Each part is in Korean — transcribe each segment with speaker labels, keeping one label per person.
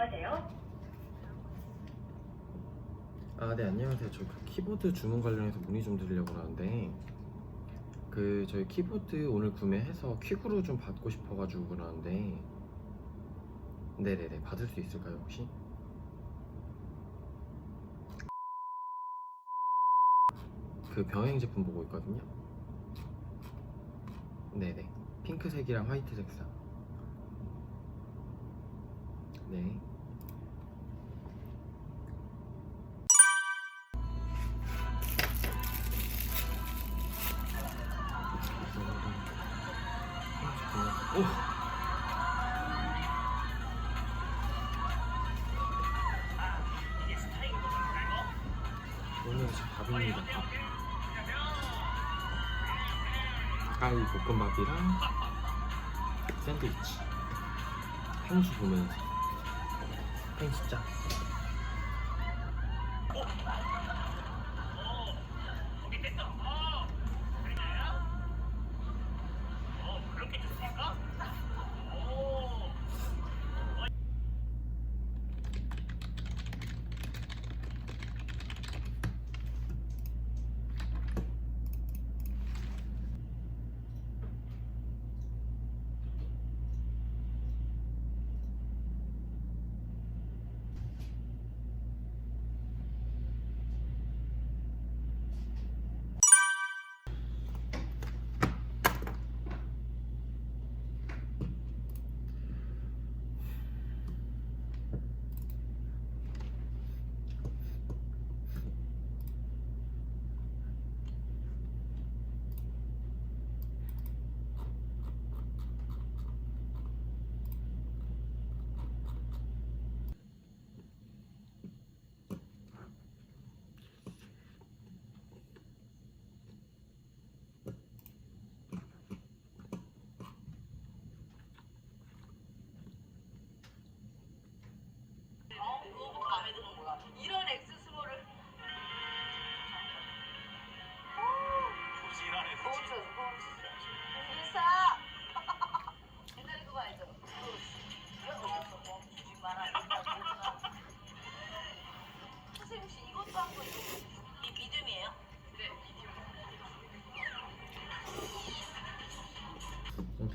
Speaker 1: 안녕하세요.
Speaker 2: 아, 네, 안녕하세요. 저 그 키보드 주문 관련해서 문의 좀 드리려고 하는데, 그, 저희 키보드 오늘 구매해서 퀵으로 좀 받고 싶어 가지고 그러는데, 네 네 네, 받을 수 있을까요, 혹시? 그 병행 제품 보고 있거든요. 네 네, 핑크색이랑 화이트 색상. 네. 제 밥입니다. 밥. 가까이 볶음밥이랑 샌드위치. 펭수 보면서. 펭수 짱.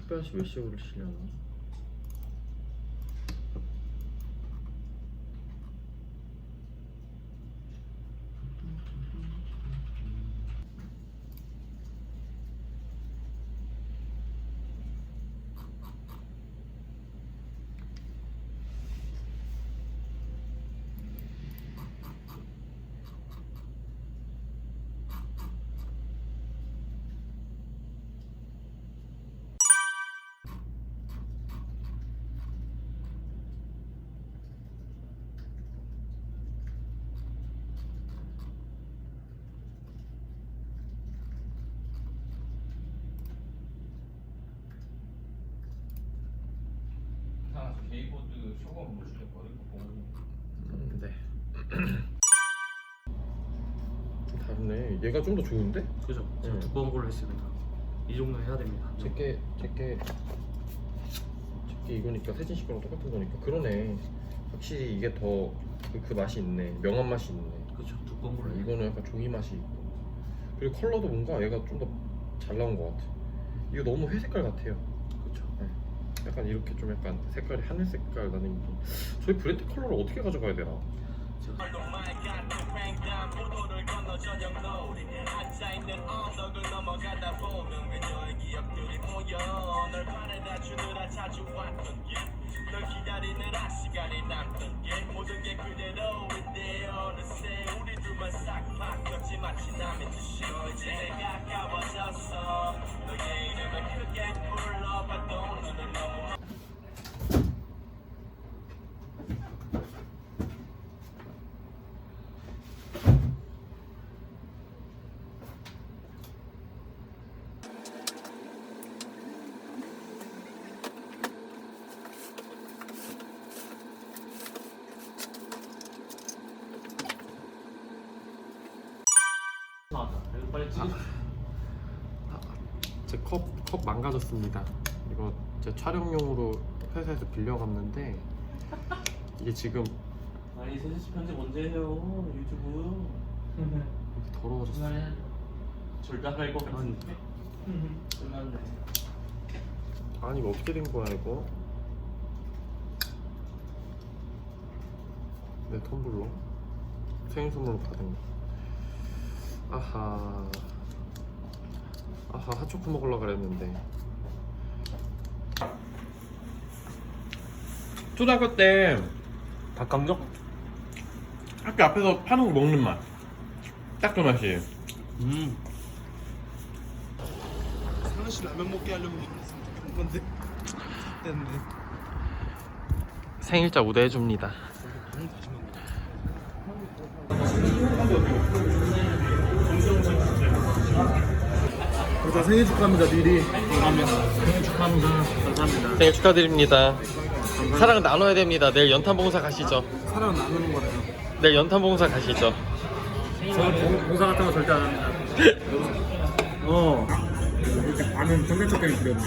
Speaker 3: 18 88
Speaker 2: 올리시려나?
Speaker 4: 게이보드 쇼건 못 주겠거든 보고
Speaker 2: 음, 네. 좀 다르네. 얘가 좀 더 좋은데?
Speaker 5: 그죠? 제가
Speaker 2: 네.
Speaker 5: 두꺼운 걸로 했습니다. 이 정도 해야 됩니다.
Speaker 2: 제게 제게 제게 이거니까 세진 씨 거랑 똑같은 거니까 그러네. 확실히 이게 더 그 맛이 있네. 명한 맛이 있네.
Speaker 5: 그죠? 두꺼운 걸로
Speaker 2: 이거는 약간 종이 맛이 있고 그리고 컬러도 뭔가 얘가 좀 더 잘 나온 것 같아. 이거 너무 회색깔 같아요. 약간 이렇게 좀 약간 색깔이 하늘 색깔 나는 게 저희 브랜드 컬러를 어떻게 가져가야 되나?
Speaker 5: 제가
Speaker 4: 보도를 건너 저녁 노을이
Speaker 2: 컵컵 망가졌습니다. 이거 제 촬영용으로 회사에서 빌려갔는데 이게 지금
Speaker 5: 아니 세시 편집 언제 해요 유튜브
Speaker 2: 이렇게 더러워졌어.
Speaker 5: 중간에 절대 안할것 같은데 끝났네
Speaker 2: 아니 이거 어떻게 된 거야 이거? 내 텀블러 생일 선물로 받은 거. 아하. 아하 핫초코 먹으려 그랬는데. 초등학교 때
Speaker 5: 닭강정?
Speaker 2: 학교 앞에서 파는 거 먹는 맛. 딱 그 맛이.
Speaker 5: 음
Speaker 1: 상은 씨 라면 먹게 하려고 한 건데 됐네
Speaker 2: 생일자 우대해 줍니다.
Speaker 1: 거야 생일 축하합니다 미리
Speaker 5: 감사합니다 생일 축하합니다 감사합니다
Speaker 2: 생일 축하드립니다. 사랑 나눠야 됩니다. 내일 연탄봉사 가시죠.
Speaker 1: 사랑 나누는 거래요
Speaker 2: 내일 연탄봉사 가시죠.
Speaker 5: 저는 봉사 같은 거 절대 안 합니다
Speaker 1: 어 이렇게 반은 청계천 때문에 그렸네